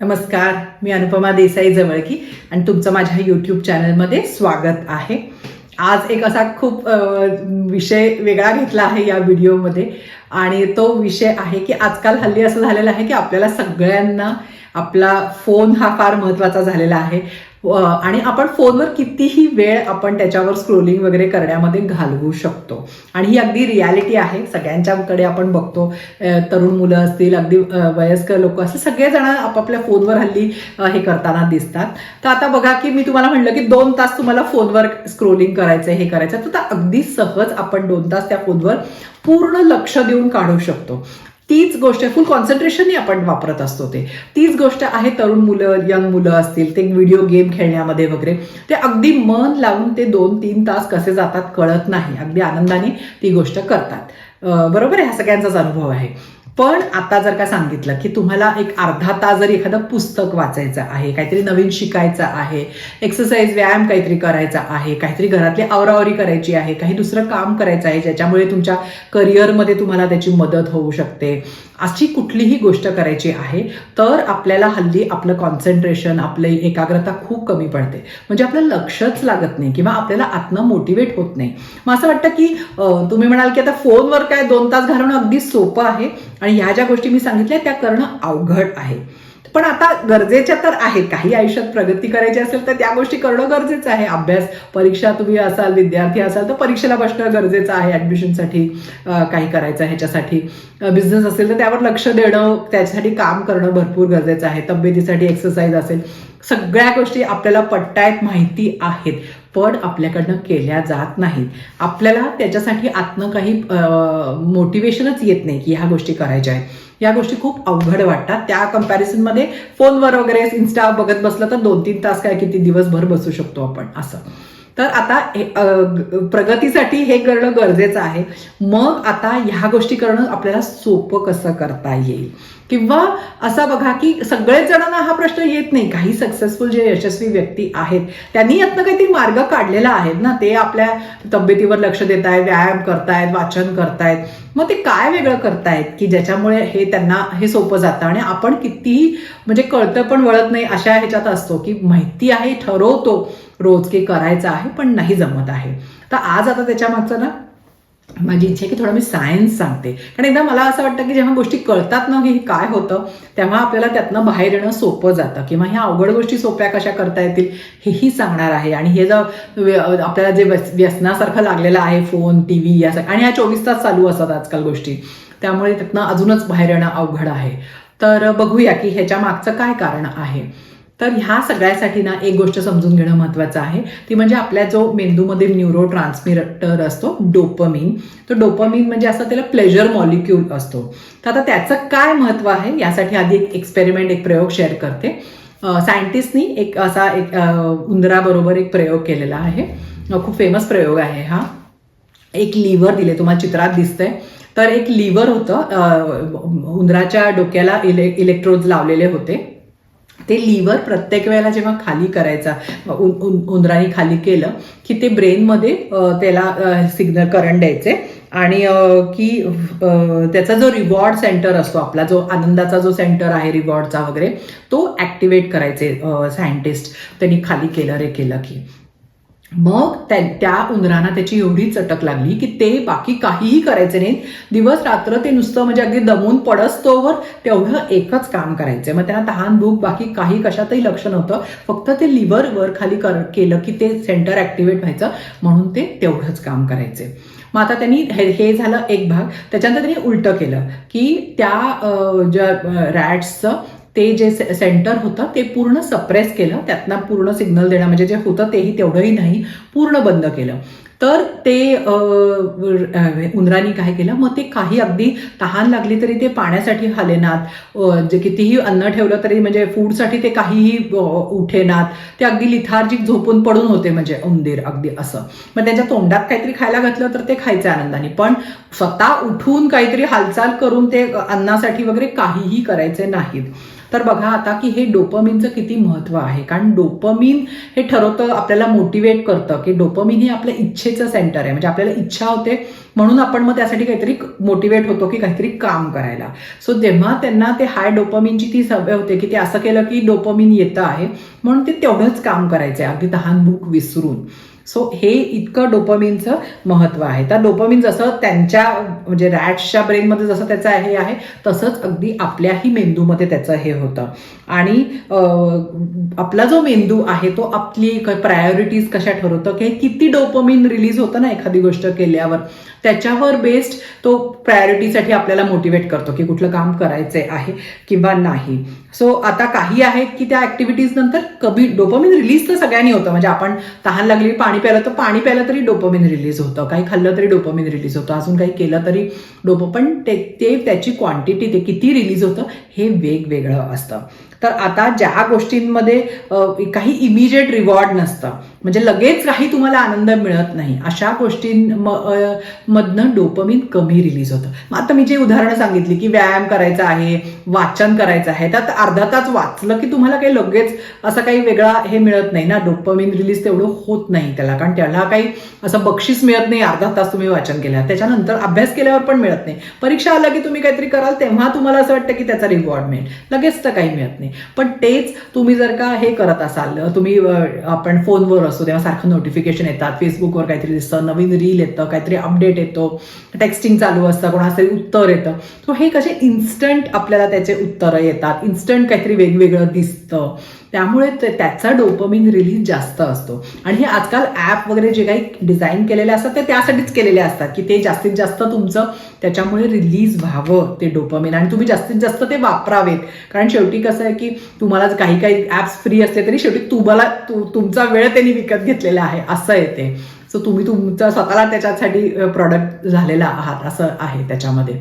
नमस्कार मी अनुपमा देसाई जवळकी आणि तुमचं माझ्या यूट्यूब चॅनलमध्ये स्वागत आहे. आज एक असा खूप विषय वेगळा घेतला आहे या व्हिडिओमध्ये आणि तो विषय आहे की आजकाल हल्ली असं झालेलं आहे की आपल्याला सगळ्यांना आपला फोन हा फार महत्त्वाचा झालेला आहे. आणि आपण फोनवर कितीही वेळ आपण त्याच्यावर स्क्रोलिंग वगैरे करण्यामध्ये घालवू शकतो. आणि ही अगदी रियालिटी आहे. सगळ्यांच्याकडे आपण बघतो. तरुण मुलं असतील अगदी वयस्कर लोक असतील सगळेजण आपापल्या फोनवर हल्ली हे करताना दिसतात. तर आता बघा की मी तुम्हाला म्हणलं की दोन तास तुम्हाला फोनवर स्क्रोलिंग करायचं हे करायचं तर अगदी सहज आपण दोन तास त्या फोनवर पूर्ण लक्ष देऊन काढू शकतो. तीच गोष्ट फुल कॉन्सन्ट्रेशनही आपण वापरत असतो ते. तीच गोष्ट आहे तरुण मुलं यंग मुलं असतील ते व्हिडिओ गेम खेळण्यामध्ये वगैरे. ते अगदी मन लावून ते दोन तीन तास कसे जातात कळत नाही. अगदी आनंदाने ती गोष्ट करतात. बरोबर आहे? हा सगळ्यांचाच अनुभव आहे. पण आता जर का सांगितलं की तुम्हाला एक अर्धा तास जर एखादं पुस्तक वाचायचं आहे काहीतरी नवीन शिकायचं आहे एक्सरसाइज व्यायाम काहीतरी करायचा आहे काहीतरी घरातली आवरावरी करायची आहे काही दुसरं काम करायचं आहे ज्याच्यामुळे तुमच्या करिअरमध्ये तुम्हाला त्याची मदत होऊ शकते अशी कुठलीही गोष्ट करायची आहे तर आपल्याला हल्ली आपलं कॉन्सन्ट्रेशन आपली एकाग्रता खूप कमी पडते. म्हणजे आपलं लक्षच लागत नाही किंवा आपल्याला आतनं मोटिवेट होत नाही. मग असं वाटतं की तुम्ही म्हणाल की आता फोनवर काय दोन तास घालवणं अगदी सोपं आहे आणि ह्या ज्या गोष्टी मी सांगितल्या त्या करणं अवघड आहे. पण आता गरजेच्या तर आहेत. काही आयुष्यात प्रगती करायची असेल तर त्या गोष्टी करणं गरजेचं आहे. अभ्यास परीक्षा तुम्ही असाल विद्यार्थी असाल तर परीक्षेला बसणं गरजेचं आहे ॲडमिशनसाठी काही करायचं आहे ह्याच्यासाठी. बिझनेस असेल तर त्यावर लक्ष देणं त्याच्यासाठी काम करणं भरपूर गरजेचं आहे. तब्येतीसाठी एक्सरसाइज असेल. सगळ्या गोष्टी आपल्याला पट्टायत माहिती आहेत. पण आपल्याकडनं केल्या जात नाहीत. आपल्याला त्याच्यासाठी आतनं काही मोटिवेशनच येत नाही की ह्या गोष्टी करायच्या आहेत. या गोष्टी खूप अवघड वाटतात. त्या कम्पॅरिझनमध्ये फोनवर वगैरे इन्स्टा बघत बसलं तर दोन तीन तास काय किती दिवसभर बसू शकतो आपण असं. तर आता प्रगतीसाठी हे करणं गरजेचं आहे. मग आता ह्या गोष्टी करणं आपल्याला सोपं कसं करता येईल? किंवा असा बघा की सगळेच जणांना हा प्रश्न येत नाही. काही सक्सेसफुल जे यशस्वी व्यक्ती आहेत त्यांनी यातनं काहीतरी मार्ग काढलेला आहे ना? ते आपल्या तब्येतीवर लक्ष देत आहेत व्यायाम करतायत वाचन करतायत. मग ते काय वेगळं करतायत? की ज्याच्यामुळे हे त्यांना हे सोपं जातं? आणि आपण कितीही म्हणजे कळतं पण वळत नाही अशा ह्याच्यात असतो की माहिती आहे ठरवतो रोज की करायचं आहे पण नाही जमत आहे. तर आज आता त्याच्या मागचं ना माझी इच्छा आहे की थोडं मी सायन्स सांगते. कारण एकदा मला असं वाटतं की जेव्हा गोष्टी कळतात ना की हे काय होतं तेव्हा आपल्याला त्यातनं बाहेर येणं सोपं जातं. किंवा ह्या अवघड गोष्टी सोप्या कशा करता येतील हेही सांगणार आहे. आणि हे जर व्य- आपल्याला जे व्यस- व्यसनासारखं लागलेलं आहे फोन टी व्ही या आणि ह्या चोवीस तास चालू असतात आजकाल गोष्टी. त्यामुळे त्यातनं अजूनच बाहेर येणं अवघड आहे. तर बघूया की ह्याच्या मागचं काय कारण आहे. तर ह्या सगळ्यासाठी ना एक गोष्ट समजून घेणं महत्त्वाचं आहे. ती म्हणजे आपल्या जो मेंदूमध्ये न्यूरो ट्रान्समिटर असतो डोपमिन तो डोपमिन म्हणजे असं त्याला प्लेजर मॉलिक्यूल असतो. तर आता त्याचं काय महत्त्व आहे यासाठी आधी एक एक्सपेरिमेंट एक प्रयोग शेअर करते. सायंटिस्टनी एक असा एक उंदराबरोबर एक प्रयोग केलेला आहे. खूप फेमस प्रयोग आहे हा. एक लिव्हर दिले तुम्हाला चित्रात दिसतंय. तर एक लिव्हर होतं उंदराच्या डोक्याला इले इलेक्ट्रोड लावलेले होते. ते लिव्हर प्रत्येक वेळेला जेव्हा खाली करायचा उ- उंदराने खाली केलं की ते ब्रेनमध्ये त्याला सिग्नल करंट द्यायचे. आणि की त्याचा जो रिवॉर्ड सेंटर असतो आपला जो आनंदाचा जो सेंटर आहे रिवॉर्डचा वगैरे तो ॲक्टिवेट करायचे सायंटिस्ट त्यांनी खाली केलं रे केलं की. मग त्या त्या उंदरांना त्याची एवढी चटक लागली की ते बाकी काहीही करायचे नाहीत. दिवस रात्र ते नुसतं म्हणजे अगदी दमून पडस्तोवर तेवढं एकच काम करायचं. मग त्यांना तहान भूक बाकी काही कशातही लक्ष नव्हतं. फक्त ते लिव्हर वर खाली कर केलं की ते सेंटर ऍक्टिव्हेट व्हायचं. म्हणून ते तेवढंच काम करायचे. मग आता त्यांनी हे हे झालं एक भाग. त्याच्यानंतर त्यांनी उलटं केलं की त्या ज्या रॅट्सचं ते जे सेंटर होतं ते पूर्ण सप्रेस केलं. त्यातनं पूर्ण सिग्नल देणं म्हणजे जे होतं तेही तेवढंही नाही पूर्ण बंद केलं. तर ते उंदरांनी काय केलं? मग ते काही अगदी तहान लागली तरी ते पाण्यासाठी हालेनात. जे कितीही अन्न ठेवलं तरी म्हणजे फूडसाठी ते काहीही उठेनात. ते अगदी लिथार्जिक झोपून पडून होते म्हणजे उंदीर अगदी असं. मग त्यांच्या तोंडात काहीतरी खायला घातलं तर ते खायचे आनंदाने. पण स्वतः उठून काहीतरी हालचाल करून ते अन्नासाठी वगैरे काहीही करायचे नाहीत. तर बघा आता की हे डोपमिनचं किती महत्त्व आहे. कारण डोपमिन हे ठरवतं आपल्याला मोटिवेट करतं की डोपमिन हे आपल्या इच्छेचं सेंटर आहे. म्हणजे आपल्याला इच्छा होते म्हणून आपण मग त्यासाठी काहीतरी मोटिवेट होतो की काहीतरी काम करायला. सो जेव्हा त्यांना ते हाय डोपमिनची ती सवय होते की ते असं केलं की डोपमिन येतं आहे म्हणून ते तेवढंच काम करायचं आहे अगदी तहान भूक विसरून. सो हे इतकं डोपमिनचं महत्त्व आहे. तर डोपमिन जसं त्यांच्या म्हणजे रॅट्सच्या ब्रेनमध्ये जसं त्याचं हे आहे तसंच अगदी आपल्याही मेंदूमध्ये त्याचं हे होतं. आणि आपला जो मेंदू आहे तो आपली प्रायोरिटीज कशा ठरवतो की किती डोपमिन रिलीज होतं ना एखादी गोष्ट केल्यावर त्याच्यावर बेस्ड तो प्रायोरिटीसाठी आपल्याला मोटिवेट करतो की कुठलं काम करायचं आहे किंवा नाही. सो आता काही आहेत की त्या ऍक्टिव्हिटीज नंतर कमी डोपमिन रिलीज तर सगळ्यांनी होतं. म्हणजे आपण तहान लागली पाणी प्यायलं तर पाणी प्यायलं तरी डोपमिन रिलीज होतं. काही खाल्लं तरी डोपमिन रिलीज होतं. अजून काही केलं तरी डोप पण ते ते त्याची क्वांटिटी ते किती रिलीज होतं हे वेगवेगळं असतं. तर आता ज्या गोष्टींमध्ये काही इमिजिएट रिवॉर्ड नसतं. म्हणजे लगेच काही तुम्हाला आनंद मिळत नाही. अशा गोष्टीं म- मधनं डोपमिन कमी रिलीज होतं. मग आता मी जे उदाहरणं सांगितली की व्यायाम करायचा आहे वाचन करायचं आहे तर अर्धा तास वाचलं की तुम्हाला काही लगेच असं काही वेगळा हे मिळत नाही ना? डोपमिन रिलीज तेवढं होत नाही त्याला. कारण त्याला काही असं बक्षीस मिळत नाही अर्धा तास तुम्ही वाचन केलं त्याच्यानंतर अभ्यास केल्यावर पण मिळत नाही. परीक्षा आला की तुम्ही काहीतरी कराल तेव्हा तुम्हाला असं वाटतं की त्याचा रिवॉर्ड मिळेल. लगेच तर काही मिळत नाही. पण तेच तुम्ही जर का हे करत असाल तुम्ही आपण फोनवर असतो तेव्हा सारखं नोटिफिकेशन येतात फेसबुकवर काहीतरी दिसतं नवीन रील येतं काहीतरी अपडेट येतो टेक्स्टिंग चालू असतं कोणाचं तरी उत्तर येतं. सो हे कसे इन्स्टंट आपल्याला त्याचे उत्तरं येतात इन्स्टंट काहीतरी वेगवेगळं दिसतं. त्यामुळे त्याचा डोपमिन रिलीज जास्त असतो. आणि हे आजकाल ॲप वगैरे जे काही डिझाईन केलेले असतात ते त्यासाठीच केलेले असतात की ते जास्तीत जास्त तुमचं त्याच्यामुळे रिलीज व्हावं ते डोपमिन आणि तुम्ही जास्तीत जास्त ते वापरावेत. कारण शेवटी कसं आहे की तुम्हाला काही काही ॲप्स फ्री असले तरी शेवटी तुम्हाला तु- तुमचा वेळ त्यांनी विकत घेतलेला आहे असं येते सो तुम्ही तुमचं स्वतःला त्याच्यासाठी प्रॉडक्ट झालेला आहात असं आहे त्याच्यामध्ये.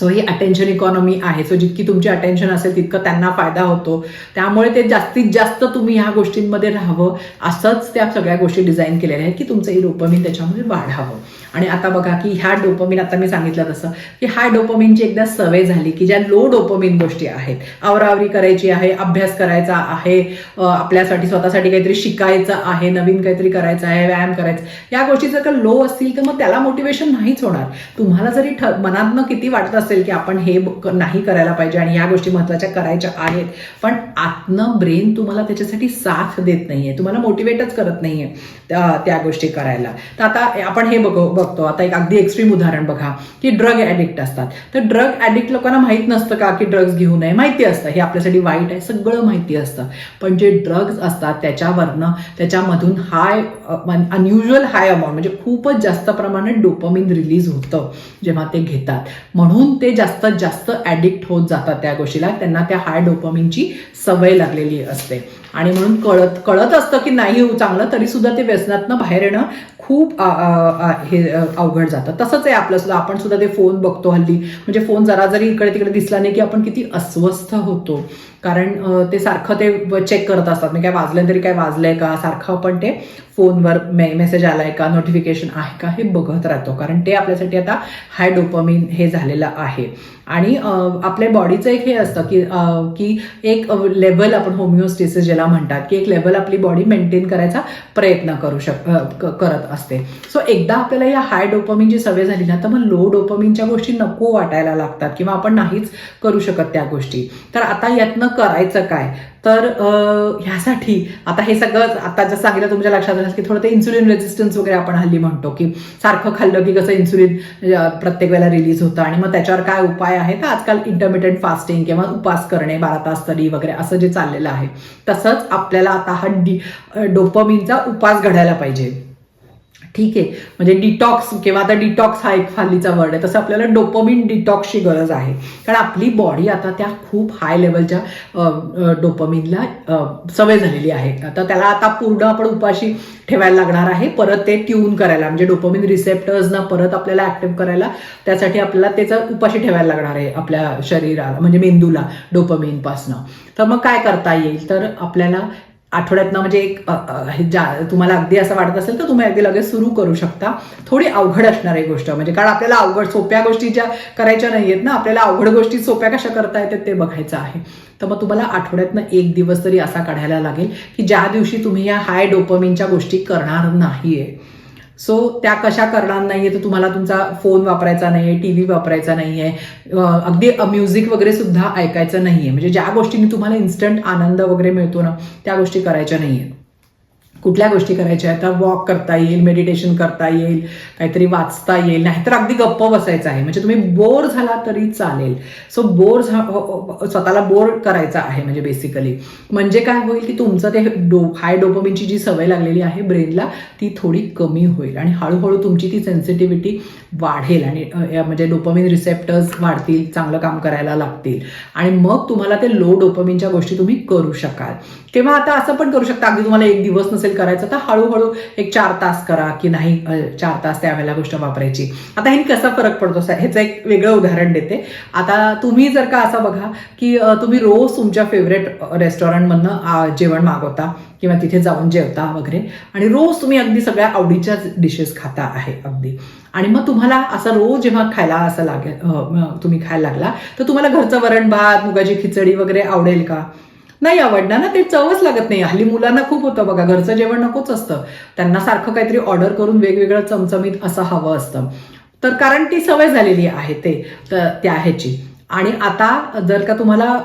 सो ही अटेन्शन इकॉनॉमी आहे. सो जितकी तुमची अटेन्शन असेल तितकं त्यांना फायदा होतो. त्यामुळे ते जास्तीत जास्त तुम्ही ह्या गोष्टींमध्ये राहावं. असंच त्या सगळ्या गोष्टी डिझाईन केलेल्या आहेत की तुमचं ही मी त्याच्यामध्ये वाढावं. आणि आता बघा की ह्या डोपमिन आता मी सांगितलं तसं की ह्या डोपमिनची एकदा सवय झाली की ज्या लो डोपमिन गोष्टी आहेत आवरावरी करायची आहे अभ्यास करायचा आहे आपल्यासाठी स्वतःसाठी काहीतरी शिकायचं आहे नवीन काहीतरी करायचं आहे व्यायाम करायचा या गोष्टी जर का लो असतील तर मग त्याला मोटिवेशन नाहीच होणार. तुम्हाला जरी ठ मनातनं किती वाटत असेल की आपण हे नाही करायला पाहिजे आणि या गोष्टी महत्त्वाच्या करायच्या आहेत पण आतनं ब्रेन तुम्हाला त्याच्यासाठी साथ देत नाहीये तुम्हाला मोटिवेटच करत नाहीये त्या त्या गोष्टी करायला. तर आता आपण हे बघ बघतो. आता एक अगदी एक्स्ट्रीम उदाहरण बघा की ड्रग ॲडिक्ट असतात. तर ड्रग ॲडिक्ट लोकांना माहीत नसतं का की ड्रग्ज घेऊ नये? माहिती असतं. हे आपल्यासाठी वाईट आहे सगळं माहिती असतं. पण जे ड्रग्ज असतात त्याच्यावरनं त्याच्यामधून हाय अनयुजल हाय अमाऊंट म्हणजे खूपच जास्त प्रमाणात डोपमिन रिलीज होतं जेव्हा ते घेतात. म्हणून ते जास्तीत जास्त ॲडिक्ट होत जातात त्या गोष्टीला. त्यांना त्या हाय डोपमिनची सवय लागलेली असते. आणि म्हणून कळत कळत असतं की नाही चांगलं तरी सुद्धा ते व्यसनातनं बाहेर येणं खूप हे अवघड जातं. तसंच आहे आपलं सुद्धा. आपण सुद्धा ते फोन बघतो हल्ली. म्हणजे फोन जरा जरी इकडे तिकडे दिसला नाही की आपण किती अस्वस्थ होतो. कारण ते सारखं ते चेक करत असतात. म्हणजे काय वाजलं तरी काय वाजलंय का? सारखं आपण ते फोनवर मे मेसेज आलाय का? नोटिफिकेशन आहे का? हे बघत राहतो. कारण ते आपल्यासाठी आता हाय डोपमिन हे झालेलं आहे. आणि आपल्या बॉडीचं एक हे असतं की की एक लेवल आपण होमिओस्टेसिस ज्याला म्हणतात की एक लेवल आपली बॉडी मेंटेन करायचा प्रयत्न करू शक करत असते. सो एकदा आपल्याला या हाय डोपमिनची सवय झाली ना तर मग लो डोपमिनच्या गोष्टी नको वाटायला लागतात किंवा आपण नाहीच करू शकत त्या गोष्टी. तर आता यातनं करायचं काय? तर ह्यासाठी आता हे सगळं आता जसं सांगितलं तुमच्या लक्षात आलं की थोडं ते इन्सुलिन रेजिस्टन्स वगैरे आपण हल्ली म्हणतो की सारखं खाल्लं की कसं इन्सुलिन प्रत्येक वेळेला रिलीज होतं आणि मग त्याच्यावर काय उपाय आहे तर आजकाल इंटरमिडियंट फास्टिंग किंवा उपास करणे बारा तास तरी वगैरे असं जे चाललेलं आहे. तसंच आपल्याला आता हा डी डोपमिनचा उपास घडायला पाहिजे. ठीक आहे. म्हणजे डिटॉक्स किंवा आता डिटॉक्स हा एक फालीचा वर्ड आहे तसं आपल्याला डोपमिन डिटॉक्सची गरज आहे. कारण आपली बॉडी आता त्या खूप हाय लेवलच्या डोपमिनला सवय झालेली आहे. आता त्याला आता पूर्ण आपण उपाशी ठेवायला लागणार आहे परत ते ट्यून करायला. म्हणजे डोपमिन रिसेप्टर्सना परत आपल्याला ऍक्टिव्ह करायला त्यासाठी आपल्याला त्याचं उपाशी ठेवायला लागणार आहे आपल्या शरीराला म्हणजे मेंदूला डोपमिनपासनं तर मग काय करता येईल? तर आपल्याला आठवड्यातनं म्हणजे एक ज्या तुम्हाला अगदी असं वाटत असेल तर तुम्ही अगदी लगेच सुरू करू शकता. थोडी अवघड असणार आहे गोष्ट. म्हणजे कारण आपल्याला अवघड सोप्या गोष्टी ज्या करायच्या नाही आहेत ना आपल्याला अवघड गोष्टी सोप्या कशा करता येतात ते बघायचं आहे. तर मग तुम्हाला आठवड्यातनं एक दिवस तरी असा काढायला लागेल की ज्या दिवशी तुम्ही या हाय डोपमिनच्या गोष्टी करणार नाहीये. सो त्या कशा करणार नाहीये तर तुम्हाला तुमचा फोन वापरायचा नाहीये टी व्ही वापरायचा नाहीये. अगदी म्युझिक वगैरे सुद्धा ऐकायचं नाहीये. म्हणजे ज्या गोष्टींनी तुम्हाला इन्स्टंट आनंद वगैरे मिळतो ना त्या गोष्टी करायच्या नाहीये कुठल्या गोष्टी करायच्या आहेत? तर वॉक करता येईल मेडिटेशन करता येईल काहीतरी वाचता येईल नाहीतर अगदी गप्प बसायचं आहे. म्हणजे तुम्ही बोर झाला तरी चालेल. सो हो, बोर हो, हो, स्वतःला बोर करायचा आहे म्हणजे बेसिकली म्हणजे काय होईल की तुमचं ते डो हाय डोपमिनची जी सवय लागलेली आहे ब्रेनला ती थोडी कमी होईल. आणि हळूहळू तुमची ती सेन्सिटिव्हिटी वाढेल आणि म्हणजे डोपमिन रिसेप्टर्स वाढतील चांगलं काम करायला लागतील. आणि मग तुम्हाला ते लो डोपमिनच्या गोष्टी तुम्ही करू शकाल. किंवा आता असं पण करू शकता अगदी तुम्हाला एक दिवस नसेल करायचं तर हळूहळू एक चार तास करा की नाही चार तास त्यावेळेला गोष्ट वापरायची. आता ह्यानी कसा फरक पडतो? ह्याचं एक वेगळं उदाहरण देते. आता तुम्ही जर का असं बघा की तुम्ही रोज तुमच्या फेवरेट रेस्टॉरंटमधनं जेवण मागवता किंवा तिथे जाऊन जेवता वगैरे आणि रोज तुम्ही अगदी सगळ्या आवडीच्या डिशेस खाता आहे अगदी. आणि मग तुम्हाला असं रोज जेव्हा खायला असं लागेल तुम्ही खायला लागला तर तुम्हाला घरचं वरण भात मुगाची खिचडी वगैरे आवडेल का? नाही आवडणार ना ते चवच लागत नाही. हल्ली मुलांना खूप होतं बघा घरचं जेवण नकोच असतं. त्यांना सारखं काहीतरी ऑर्डर करून वेगवेगळं चमचमीत असं हवं असतं. तर कारण ती सवय झालेली आहे ते त्या ह्याची. आणि आता जर का तुम्हाला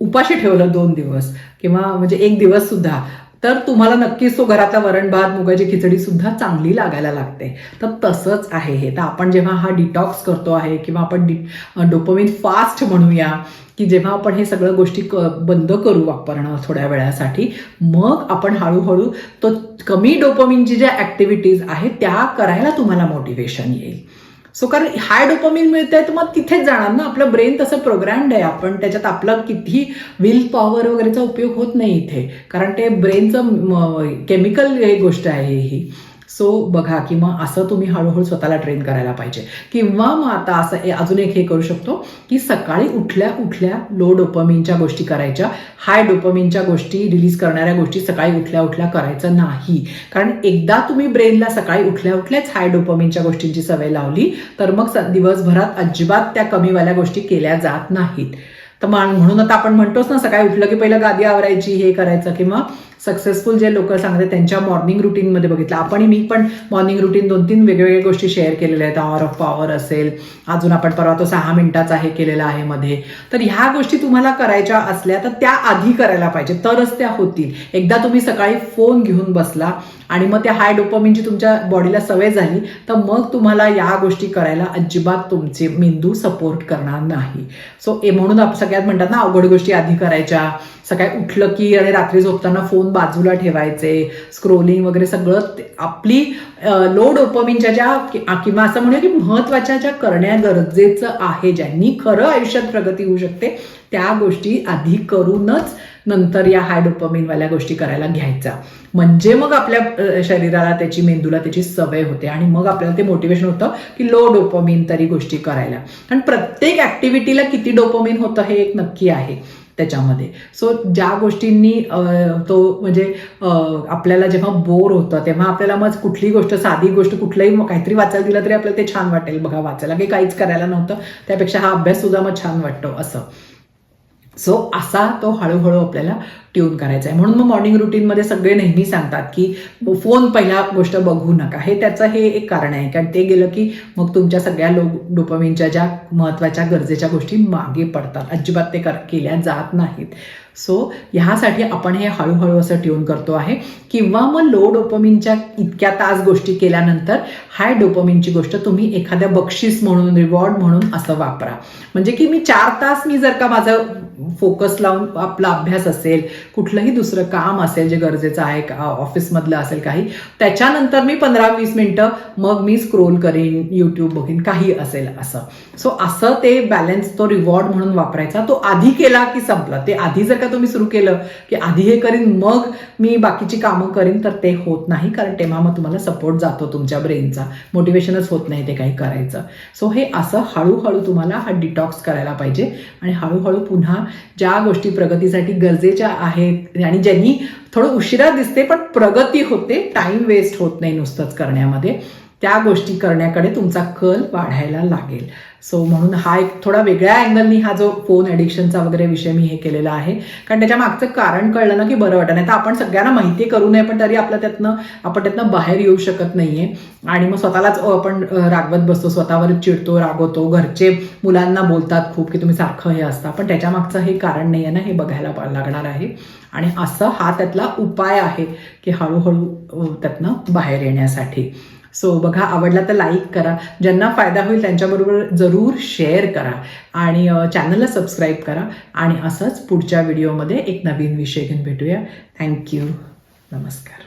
उपाशी ठेवलं दोन दिवस किंवा म्हणजे एक दिवस सुद्धा तर तुम्हाला नक्कीच तो घरातला वरण भात मुगाची खिचडी सुद्धा चांगली लागायला लागते. तर तसंच आहे हे. तर आपण जेव्हा हा डिटॉक्स करतो आहे किंवा आपण डि डोपमिन फास्ट म्हणूया की जेव्हा आपण हे सगळं गोष्टी क बंद करू वापरणं थोड्या वेळासाठी मग आपण हळूहळू तो कमी डोपमिनची ज्या ऍक्टिव्हिटीज आहेत त्या करायला तुम्हाला मोटिवेशन येईल. सो कारण हाय डोपामिन मिळतंय तर मग तिथेच जाणार ना. आपलं ब्रेन तसं प्रोग्राम्ड आहे आपण. त्याच्यात आपला किती विल पॉवर वगैरेचा उपयोग होत नाही इथे. कारण ते ब्रेनचं केमिकल गोष्ट आहे ही. सो बघा किंवा असं तुम्ही हळूहळू स्वतःला ट्रेन करायला पाहिजे. किंवा मग आता असं अजून एक हे करू शकतो की सकाळी उठल्या उठल्या लो डोपमिनच्या गोष्टी करायच्या. हाय डोपमिनच्या गोष्टी रिलीज करणाऱ्या गोष्टी सकाळी उठल्या उठल्या करायचं नाही. कारण एकदा तुम्ही ब्रेनला सकाळी उठल्या उठल्याच हाय डोपमिनच्या गोष्टींची सवय लावली तर मग दिवसभरात अजिबात त्या कमीवाल्या गोष्टी केल्या जात नाहीत. तर म्हणून आता आपण म्हणतोच ना सकाळी उठलं की पहिलं गादी आवरायची हे करायचं किंवा सक्सेसफुल जे लोक सांगते त्यांच्या मॉर्निंग रुटीनमध्ये बघितलं. आपण मी पण मॉर्निंग रुटीन दोन तीन वेगवेगळ्या गोष्टी शेअर केलेल्या आहेत. आवर ऑफ पॉवर असेल अजून आपण परवा तो सहा मिनिटाचा हे केलेला आहे मध्ये. तर ह्या गोष्टी तुम्हाला करायच्या असल्या तर त्या आधी करायला पाहिजे. तरच त्या होतील. एकदा तुम्ही सकाळी फोन घेऊन बसला आणि मग त्या हाय डोपामिनची तुमच्या बॉडीला सवय झाली तर मग तुम्हाला या गोष्टी करायला अजिबात तुमचे मेंदू सपोर्ट करणार नाही. सो ए म्हणून आप- सगळ्यात म्हणतात ना अवघड गोष्टी आधी करायच्या. सकाळी उठलं की आणि रात्री झोपताना फोन बाजूला ठेवायचे स्क्रोलिंग वगैरे सगळं आपली लो डोपमिनच्या ज्या किंवा असं म्हणूया की महत्त्वाच्या ज्या करण्या गरजेचं आहे ज्यांनी खरं आयुष्यात प्रगती होऊ शकते त्या गोष्टी आधी करूनच नंतर या हाय डोपमिनवाल्या गोष्टी करायला घ्यायचा म्हणजे मग आपल्या शरीराला त्याची मेंदूला त्याची सवय होते आणि मग आपल्याला ते मोटिवेशन होतं की लो डोपमिन तरी गोष्टी करायला. कारण प्रत्येक ऍक्टिव्हिटीला किती डोपमिन होतं हे एक नक्की आहे. त्याच्यामध्ये. सो ज्या गोष्टींनी तो म्हणजे आपल्याला जेव्हा बोर होतं तेव्हा आपल्याला मग कुठली गोष्ट साधी गोष्ट कुठलंही काहीतरी वाचायला दिलं तरी आपल्याला ते छान वाटेल. बघा वाचायला की काहीच करायला नव्हतं. त्यापेक्षा हा अभ्यास सुद्धा मग छान वाटतो असं. सो असा तो हळूहळू आपल्याला ट्यून करायचा आहे. म्हणून मग मॉर्निंग रुटीनमध्ये सगळे नेहमी सांगतात की फोन पहिला गोष्ट बघू नका. हे त्याचं हे एक कारण आहे. कारण ते गेलं की मग तुमच्या सगळ्या लो डोपमिनच्या ज्या महत्त्वाच्या गरजेच्या गोष्टी मागे पडतात. अजिबात ते कर केल्या जात नाहीत. सो ह्यासाठी आपण हे हळूहळू असं ट्यून करतो आहे. किंवा मग लो डोपमिनच्या इतक्या तास गोष्टी केल्यानंतर हाय डोपमिनची गोष्ट तुम्ही एखाद्या बक्षीस म्हणून रिवॉर्ड म्हणून असं वापरा. म्हणजे की मी चार तास मी जर का माझं फोकस लावून आपला अभ्यास असेल कुठलंही दुसरं काम असेल जे गरजेचं आहे का- ऑफिसमधलं असेल काही त्याच्यानंतर मी पंधरा वीस मिनटं मग मी स्क्रोल करीन यूट्यूब बघीन काही असेल असं. सो असं ते बॅलन्स तो रिवॉर्ड म्हणून वापरायचा. तो आधी केला की संपला. ते आधी जर का तुम्ही सुरू केलं की आधी हे करीन मग मी बाकीची कामं करीन तर ते होत नाही कारण तेव्हा मग तुम्हाला सपोर्ट जातो तुमच्या ब्रेनचा मोटिवेशनच होत नाही ते काही करायचं. सो हे असं हळूहळू तुम्हाला हा डिटॉक्स करायला पाहिजे. आणि हळूहळू पुन्हा ज्या गोष्टी प्रगतीसाठी गरजेच्या आहेत आणि ज्यांनी थोडं उशिरा दिसते पण प्रगती होते टाइम वेस्ट होत नाही नुसतंच करण्यामध्ये. त्या गोष्टी करण्याकडे तुमचा कल वाढायला लागेल. सो म्हणून हा एक थोडा वेगळ्या अँगलनी हा जो फोन ॲडिक्शनचा वगैरे विषय मी हे केलेला आहे. कारण त्याच्या मागचं कारण कळलं ना की बरं वाटत नाही तर आपण सगळ्यांना माहिती करू नये पण तरी आपल्या त्यातनं आपण त्यातनं बाहेर येऊ शकत नाहीये. आणि मग स्वतःलाच आपण रागवत बसतो. स्वतःवर चिडतो रागवतो. घरचे मुलांना बोलतात खूप की तुम्ही सारखं हे असता. पण त्याच्या मागचं हे कारण नाही आहे ना हे बघायला लागणार आहे. आणि असं हा त्यातला उपाय आहे की हळूहळू त्यातनं बाहेर येण्यासाठी. सो बघा आवडला तर लाईक करा. ज्यांना फायदा होईल त्यांच्याबरोबर जरूर शेअर करा. आणि चॅनलला सबस्क्राईब करा. आणि असंच पुढच्या व्हिडिओमध्ये एक नवीन विषय घेऊन भेटूया. थँक्यू नमस्कार.